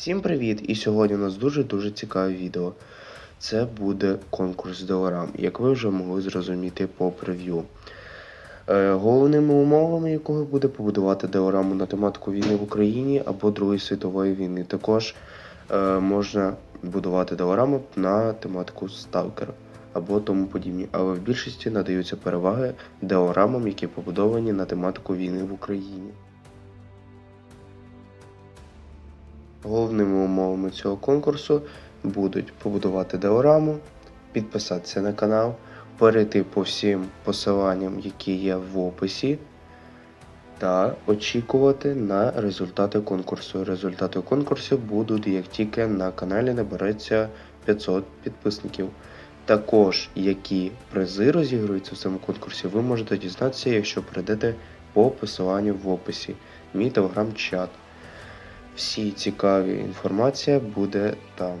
Всім привіт! І сьогодні у нас дуже-дуже цікаве відео. Це буде конкурс діорам, як ви вже могли зрозуміти по прев'ю. Е, Головними умовами якого буде побудувати діораму на тематику війни в Україні або Другої світової війни. Також е, можна будувати діорами на тематику сталкер або тому подібні, але в більшості надаються переваги діорамам, які побудовані на тематику війни в Україні. Головними умовами цього конкурсу будуть побудувати діораму, підписатися на канал, перейти по всім посиланням, які є в описі, та очікувати на результати конкурсу. Результати конкурсу будуть як тільки на каналі набереться 500 підписників. Також які призи розігруються в цьому конкурсі, ви можете дізнатися, якщо перейдете по посиланню в описі. Мій телеграм-чат. Всі цікаві інформація буде там.